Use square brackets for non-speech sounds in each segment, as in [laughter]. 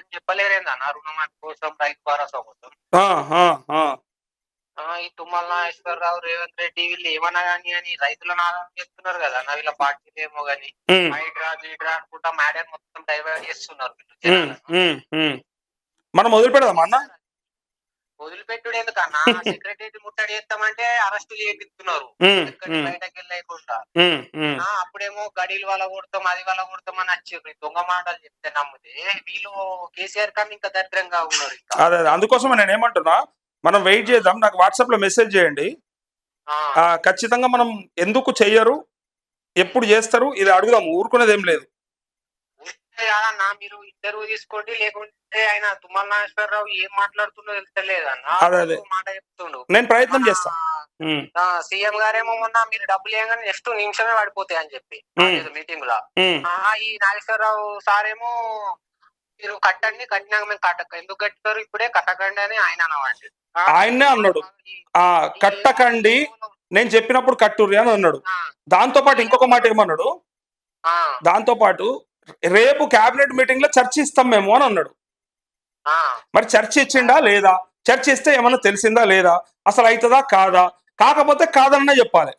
ఏం చెప్పలేరేందన్న రుణమాఫీ కోసం రైతు భరోసా కోసం. ఈ తుమ్మల నాగేశ్వరరావు రేవంత్ రెడ్డి వీళ్ళు ఏమన్నా కానీ అని రైతులను ఆదాయం చేస్తున్నారు కదా అన్న? వీళ్ళ పార్టీలు ఏమో ఉమ్, హైడ్రా గీడ్రా అనుకుంటా మేడం మొత్తం డైవర్ట్ చేస్తున్నారు వీళ్ళు. మనం మొదలు పెడదాం అన్న? వదిలిపెట్టుడు ఎందుకన్నా [laughs] సెక్రటరీ ముట్టడి చేస్తామంటే అరెస్టు చేపిస్తున్నారు బయటకు వెళ్ళకుండా అప్పుడేమో గడీలు వాళ్ళ కొడతాం అది వాళ్ళ కొడతాం అని వచ్చి దొంగ మాటలు చెప్తే నమ్మితే వీళ్ళు కేసీఆర్ కన్నా ఇంకా దరిద్రంగా ఉన్నారు అదే అదే. అందుకోసం నేను ఏమంటున్నా మనం వెయిట్ చేద్దాం. నాకు వాట్సాప్లో మెసేజ్ చేయండి. ఖచ్చితంగా మనం ఎందుకు చెయ్యరు? ఎప్పుడు చేస్తారు? ఇది అడుగుదాం. ఊరుకునేది ఏం లేదు. కాదన్నా మీరు ఇంటర్వ్యూ తీసుకోండి లేకుంటే ఆయన తుమ్మల నాగేశ్వరరావు ఏం మాట్లాడుతుండో తెలుస్తలేదన్న. మాట చెప్తుండు. నేను ప్రయత్నం చేస్తా. సీఎం గారేమో మొన్న మీరు డబ్బులు ఇవ్వగానే నెక్స్ట్ నిమిషమే పడిపోతాయి అని చెప్పి. మీటింగ్లో. ఈ నాగేశ్వరరావు సార్ ఏమో మీరు కట్టండి కట్టినాక మేము కట్టక ఎందుకు కట్టారు ఇప్పుడే కట్టకండి అని ఆయన అన్నవాడు. ఆ, ఆయన్నే అన్నాడు. ఆ కట్టకండి నేను చెప్పినప్పుడు కట్టుర్రి అని అన్నాడు. దాంతో పాటు ఇంకొక మాట ఏమన్నాడు? ఆ, దాంతో పాటు రేపు కేబినెట్ మీటింగ్లో చర్చిస్తాం మేము అని అన్నాడు. ఆ. మరి చర్చ ఇచ్చిండా లేదా? చర్చ ఇస్తే ఏమన్నా తెలిసిందా లేదా? అసలు అవుతుందా కాదా? కాకపోతే కాదన్నా చెప్పాలి.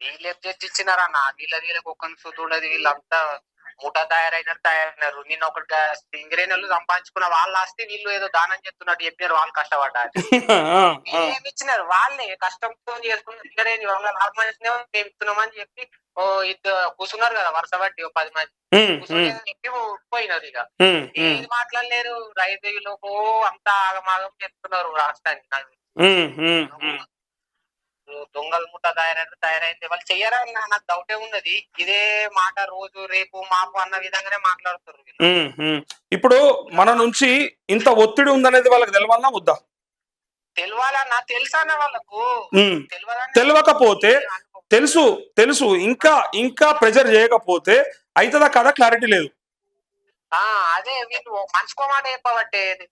వీళ్ళు ఇచ్చినారన్న వీళ్ళ వీళ్ళకి ఒక సుతు ఉండదు వీళ్ళంతా ముఠా తయారైనారు తయారైనారు. నిన్న ఒకటి సింగరేణులు సంపాదించుకున్న వాళ్ళ ఆస్తి వీళ్ళు ఏదో దానం చేస్తున్నట్టు చెప్పినారు. వాళ్ళు కష్టపడ్డారు. [laughs] ఏమి ఇచ్చినారు? వాళ్ళే కష్టంతో చేసుకున్న సింగరేణి వాళ్ళ వచ్చినా మేము ఇస్తున్నామని చెప్పి ఓ ఇద్దరు కూర్చున్నారు కదా వరుస బట్టి ఓ పది మంది. కూర్చొని పోయినారు ఇక. ఏది మాట్లాడలేరు. రైతులకు అంతా ఆగమాగం చేస్తున్నారు రాష్ట్రానికి నాకు. దొంగల ముఠ తయారైతే తయారైంది. వాళ్ళు చెయ్యరా నాకు డౌటే ఉన్నది. ఇదే మాట రోజు రేపు మాపు అన్న విధంగానే ఉమ్. ఇప్పుడు మన నుంచి ఇంత ఒత్తిడి ఉందనేది వాళ్ళకి తెలవాలన్నా వద్దా? తెలవాలన్నా తెలుసా వాళ్ళకు? తెలియకపోతే తెలుసు తెలుసు. ఇంకా ఇంకా ప్రెజర్ చేయకపోతే అవుతుందా కదా క్లారిటీ లేదు. ఆ అదే వీళ్ళు మనిషికో మాట చెప్పబట్టే.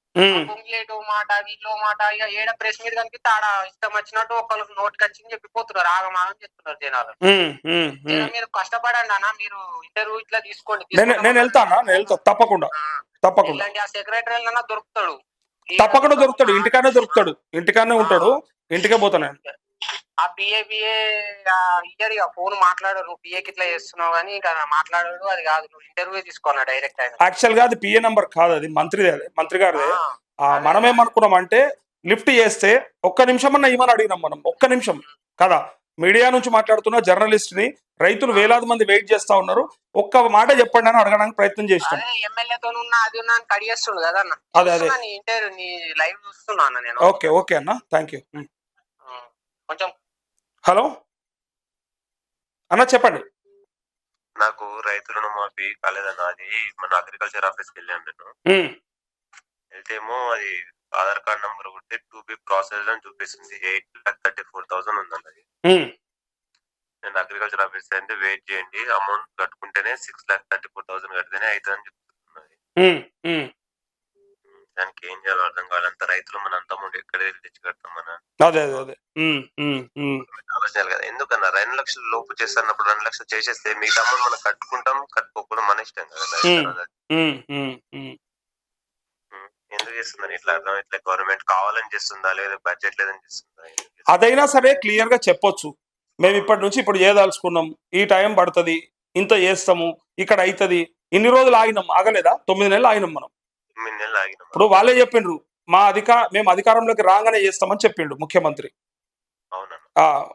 పొంగిలేటో మాట వీళ్ళు మాట ఇక ఏడ ప్రెస్ మీట్ కనిపిస్తే ఆడ ఇష్టం వచ్చినట్టు ఒకళ్ళకి నోటికి వచ్చింది చెప్పిపోతున్నారు. ఆగమాగం చెప్తున్నారు జనాలు. మీరు కష్టపడండి అన్న మీరు ఇంటర్వ్యూ ఇట్లా తీసుకోండి. నేను నేను వెళ్తానా? నేను వెళ్తా. తప్పకుండా. తప్పకుండా. ఆ సెక్రటరీ దొరుకుతాడు. తప్పకుండా దొరుకుతాడు. ఇంటికానే దొరుకుతాడు. ఇంటికానే ఉంటాడు. ఇంటికే పోతాను ఆ పిఏ పిఏ ఇయ్యడు ఇక ఫోన్ మాట్లాడు నువ్వు పిఏకి ఇట్లా చేస్తున్నావు కానీ ఇంకా మాట్లాడాడు. అది కాదు. నువ్వు ఇంటర్వ్యూ తీసుకోనా డైరెక్ట్ ఆయన. యాక్చువల్గా అది పిఏ నంబర్ కాదు. అది మంత్రిదే. అది మంత్రి గారిదే. ఆ, ఆ, మనం ఏమనుకున్నాం అంటే లిఫ్ట్ చేస్తే ఒక్క నిమిషం అన్న ఇవ్వని అడిగినాం మనం? ఒక్క నిమిషం. కదా? మీడియా నుంచి మాట్లాడుతున్న జర్నలిస్ట్ని రైతులు వేలాది మంది వెయిట్ చేస్తా ఉన్నారు. ఒక్క మాట చెప్పండి అని అడగడానికి ప్రయత్నం చేసినాం. అదే అది ఓకే ఓకే అన్న. థ్యాంక్ యూ కొంచెం హలో? అన్న చెప్పండి. నాకు రైతు రుణమాఫీ కాలేదన్న అది మన అగ్రికల్చర్ ఆఫీస్కి వెళ్ళాను నేను. వెళ్తేమో అది ఆధార్ కార్డ్ నంబర్ కొడితే టూ బి ప్రాసెస్ అని చూపిస్తుంది. Eight lakh thirty four thousand ఉందన్న అది నేను అగ్రికల్చర్ ఆఫీస్ అయితే వెయిట్ చేయండి. Amount కట్టుకుంటేనే six lakh thirty four thousand కడితేనే అవుతుందని చెప్తున్నది. దానికి ఏం చేయాలో అర్థం కావాలంత రైతులు మన అంత అమౌంట్ ఎక్కడ తెచ్చి కడతాం మన అదే కదా. ఎందుకన్నా రెండు లక్షలు లోపు చేస్తున్నప్పుడు రెండు లక్షలు చేసేస్తే మిగతా అమౌంట్ మనం కట్టుకుంటాం కట్టుకోకుండా మన ఇష్టం కదా. ఎందుకు చేస్తుందని ఇట్లా అర్థం ఇట్లా గవర్నమెంట్ కావాలని చేస్తుందా? లేదా బడ్జెట్ లేదని చేస్తుందా? అదైనా సరే క్లియర్గా చెప్పొచ్చు. మేము ఇప్పటి నుంచి ఇప్పుడు చేయదలుచుకున్నాం ఈ టైం పడుతుంది. ఇంత చేస్తాము. ఇక్కడ అవుతుంది ఇన్ని రోజులు ఆగినాం. ఆగలేదా? తొమ్మిది నెలలు ఆగినాం మనం. ఇప్పుడు వాళ్ళే చెప్పిండ్రు మా అధికార మేము అధికారంలోకి రాగానే చేస్తామని చెప్పిండు ముఖ్యమంత్రి.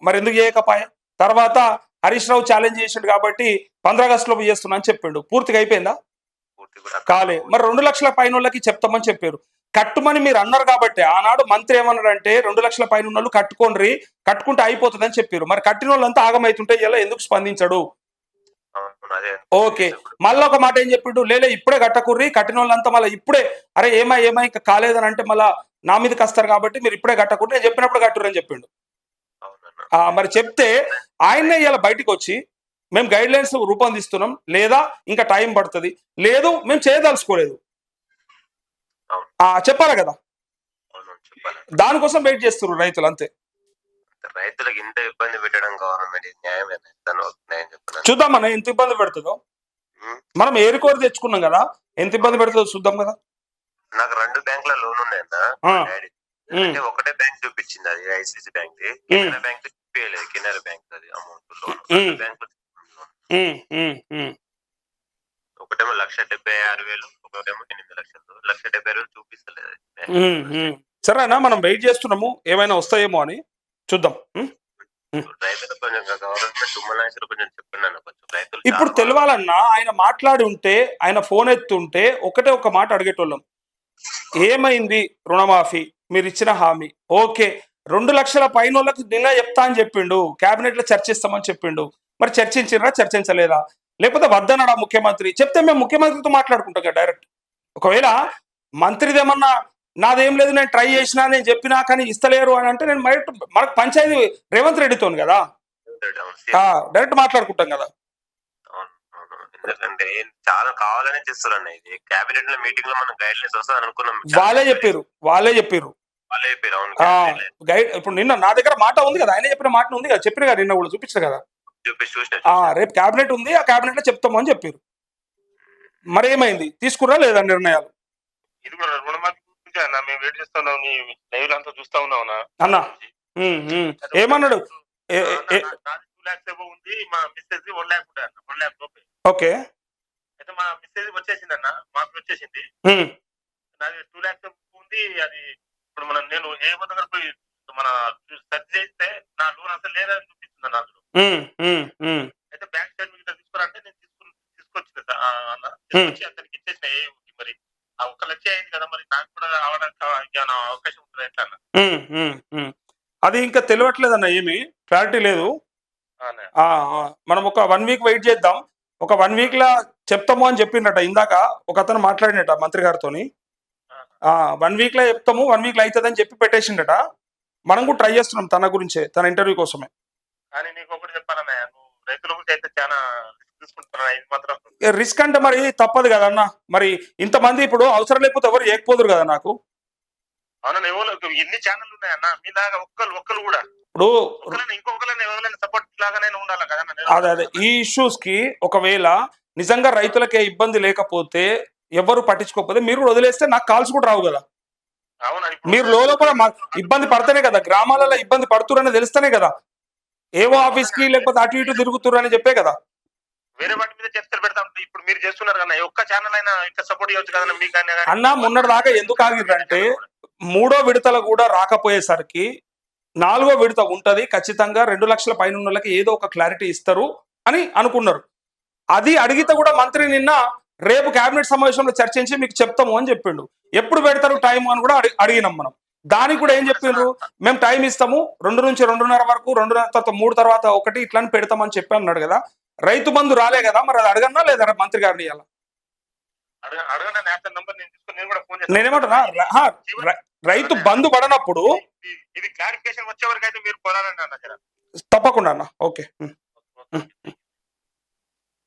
మరి ఎందుకు చేయకపాయ? తర్వాత హరీష్ రావు ఛాలెంజ్ చేసిండు కాబట్టి పంద్రాగస్టులో చేస్తున్నా అని చెప్పిండు. పూర్తిగా అయిపోయిందా? కాలే. మరి రెండు లక్షల పైన వాళ్ళకి చెప్తామని చెప్పారు. కట్టుమని మీరు అన్నారు కాబట్టి ఆనాడు మంత్రి ఏమన్నాడంటే రెండు లక్షల పైన ఉన్న వాళ్ళు కట్టుకోండి కట్టుకుంటే అయిపోతుంది అని చెప్పారు. మరి కట్టిన వాళ్ళంతా ఆగమైతుంటే ఇలా ఎందుకు స్పందించడు? ఓకే. మళ్ళీ ఒక మాట ఏం చెప్పిండు? లేలే ఇప్పుడే కట్టకుర్రి కట్టిన వాళ్ళంతా మళ్ళీ ఇప్పుడే. అరే ఏమై ఏమై ఇంకా కాలేదని అంటే మళ్ళా నా మీదకి వస్తారు కాబట్టి మీరు ఇప్పుడే కట్టకుర్రి నేను చెప్పినప్పుడు కట్టుర్రి అని చెప్పిండు మరి చెప్తే ఆయన్నే ఇలా బయటికి వచ్చి మేము గైడ్ లైన్స్ రూపొందిస్తున్నాం లేదా ఇంకా టైం పడుతుంది లేదు మేము చేయదలుచుకోలేదు. చెప్పాలి కదా? దానికోసం వెయిట్ చేస్తున్నారు రైతులు అంతే. రైతులకు ఇంత ఇబ్బంది పెట్టడం గవర్నమెంట్ న్యాయమేనా? చూద్దాం మనం ఎంత ఇబ్బంది పెడుతుందో. మనం ఏరుకోరు తెచ్చుకున్నాం కదా ఎంత ఇబ్బంది పెడుతుందో చూద్దాం కదా. నాకు రెండు బ్యాంకుల లోన్ ఉన్నాయన్న అంటే ఒకటే బ్యాంక్ చూపించింది అది ఐసిసి బ్యాంక్ కెనరా బ్యాంక్ చూపించలేదు కెనరా బ్యాంక్ అది అమౌంట్ లోన్. బ్యాంక్. ఒకటేమో లక్ష డెబ్బై ఆరు వేలు ఒకటేమో ఎనిమిది లక్షలు. లక్ష డెబ్బై ఆరు వేలు చూపిస్తలేదు. సరేనా మనం వెయిట్ చేస్తున్నాము ఏమైనా వస్తాయేమో అని. చూద్దాం. ఇప్పుడు తెలవాలన్నా ఆయన మాట్లాడి ఉంటే ఆయన ఫోన్ ఎత్తుంటే ఒకటే ఒక మాట అడిగేటోళ్ళం. ఏమైంది రుణమాఫీ? మీరు ఇచ్చిన హామీ. ఓకే రెండు లక్షల పైన వాళ్ళకి నిన్న చెప్తా అని చెప్పిండు. కేబినెట్లో చర్చిస్తామని చెప్పిండు. మరి చర్చించిరా చర్చించలేదా? లేకపోతే వద్దన్నాడా ముఖ్యమంత్రి? చెప్తే మేము ముఖ్యమంత్రితో మాట్లాడుకుంటాం కదా డైరెక్ట్. ఒకవేళ మంత్రిదేమన్నా నాదేం లేదు నేను ట్రై చేసినా నేను చెప్పినా కానీ ఇస్తలేరు అని అంటే నేను బయట మనకు పంచాయతీ రేవంత్ రెడ్డితోని కదా? డైరెక్ట్ మాట్లాడుకుంటాం కదా. ఎందుకంటే చాలా కావాలనే ఇది. కేబినెట్లో మీటింగ్లో మనం గైడ్ లైన్స్ వస్తుంది అనుకున్నాం వాళ్ళే చెప్పారు వాళ్ళే చెప్పారు వాళ్ళే చెప్పారు అవును. గైడ్ ఇప్పుడు నిన్న నా దగ్గర మాట ఉంది కదా ఆయన చెప్పిన మాట ఉంది కదా చెప్పిన కదా నిన్న కూడా చూపించారు కదా? రేపు క్యాబినెట్ ఉంది ఆ క్యాబినెట్లో చెప్తాము అని చెప్పారు మరి ఏమైంది తీసుకురా లేదా నిర్ణయాలు? ఇది కూడా గురించి అన్న మేము వెయిట్ చేస్తా ఉన్నాం నీ లైవ్ అంతా చూస్తా ఉన్నావు అన్న. ఏమన్నాడు? టూ ల్యాక్స్ ఏమో ఉంది మా మిస్సెస్ వన్ ల్యాక్ ఉంటాయి అన్న వన్ ల్యాక్ రూపాయలు ఓకే. అయితే మా మిస్సెస్ వచ్చేసింది అన్న మాకు వచ్చేసింది. నాది టూ ల్యాక్స్ ఉంది అది ఇప్పుడు మనం నేను ఏ దగ్గర పోయి మన సెర్చ్ చేస్తే నా లోన్ అసలు లేదని చూపిస్తుంది అన్న అందులో. అయితే బ్యాంక్ స్టేట్మెంట్ తీసుకురంటే నేను తీసుకుని ఆ, అన్న తీసుకొచ్చి అతనికి ఇచ్చేసిన ఏ ఊరికి మరి ఆ ఒక్క లక్ష అయింది కదా మరి నాకు కూడా రావడానికి ఏమైనా అవకాశం ఉంటుంది ఎట్లా అన్న ఉమ్, ఉమ్, ఉమ్. అది ఇంకా తెలియట్లేదన్న ఏమి? క్లారిటీ లేదు. అన్న. మనం ఒక వన్ వీక్ వెయిట్ చేద్దాం. ఒక వన్ వీక్ లా చెప్తాము అని చెప్పిండట ఇందాక ఒక అతను మాట్లాడినట మంత్రి గారితోని. వన్ వీక్లో చెప్తాము వన్ వీక్లో అవుతుందని చెప్పి పెట్టేసిండట. మనం కూడా ట్రై చేస్తున్నాం తన గురించే తన ఇంటర్వ్యూ కోసమే. కానీ నీకు ఒకటి నువ్వు రైతుల గురించి అయితే చాలా రిస్క్ అంటే మరి తప్పదు కదన్న. మరి ఇంతమంది ఇప్పుడు అవసరం లేకపోతే ఎవరు చేయకపోదురు కదా నాకు? అవునా ఎవరు? ఎన్ని ఛానల్ ఉన్నాయన్న మీ లాగా ఒక్కరు ఒక్కరు కూడా. ఇప్పుడు ఇంకొకరైనా ఎవరైనా సపోర్ట్ లాగానే ఉండాలి కదా అదే అదే. ఈ ఇష్యూస్కి ఒకవేళ నిజంగా రైతులకే ఇబ్బంది లేకపోతే ఎవరు పట్టించుకోకపోతే మీరు కూడా వదిలేస్తే నాకు కాల్స్ కూడా రావు కదా. మీరు లోపల ఇబ్బంది పడితేనే కదా. గ్రామాలలో ఇబ్బంది పడుతురని తెలుస్తేనే కదా. ఏవో ఆఫీస్కి లేకపోతే అటు ఇటు తిరుగుతురు అని చెప్పే కదా. వేరే వాటి మీద చర్చలు పెడతాం. ఇప్పుడు మీరు చేస్తున్నారు కదా ఒక్క ఛానల్ అయినా ఇంకా సపోర్ట్ చేయొచ్చు కదా మీకు అన్న మొన్నటి దాకా ఎందుకు ఆగిందంటే మూడో విడతల కూడా రాకపోయేసరికి నాలుగో విడత ఉంటది ఖచ్చితంగా రెండు లక్షల పైన వాళ్ళకి ఏదో ఒక క్లారిటీ ఇస్తారు అని అనుకున్నారు. అది అడిగితే కూడా మంత్రి నిన్న రేపు కేబినెట్ సమావేశంలో చర్చించి మీకు చెప్తాము అని చెప్పిండు. ఎప్పుడు పెడతారు టైం అని కూడా అడిగి అడిగినాం మనం. దానికి కూడా ఏం చెప్పిండ్రు? మేము టైం ఇస్తాము రెండు నుంచి రెండున్నర వరకు రెండున్నర తర్వాత మూడు తర్వాత ఒకటి ఇట్లా అని పెడతామని చెప్పి అన్నాడు కదా. రైతు బంధు రాలే కదా మరి అది అడగన్నా లేదా మంత్రి గారిని ఫోన్ నేనేమంటున్నా రైతు బంధు పడనప్పుడు ఇది- ఇది క్లారిఫికేషన్ వచ్చే వరకు అయితే మీరు పోరాడండి అన్న జర. తప్పకుండా అన్న. ఓకే.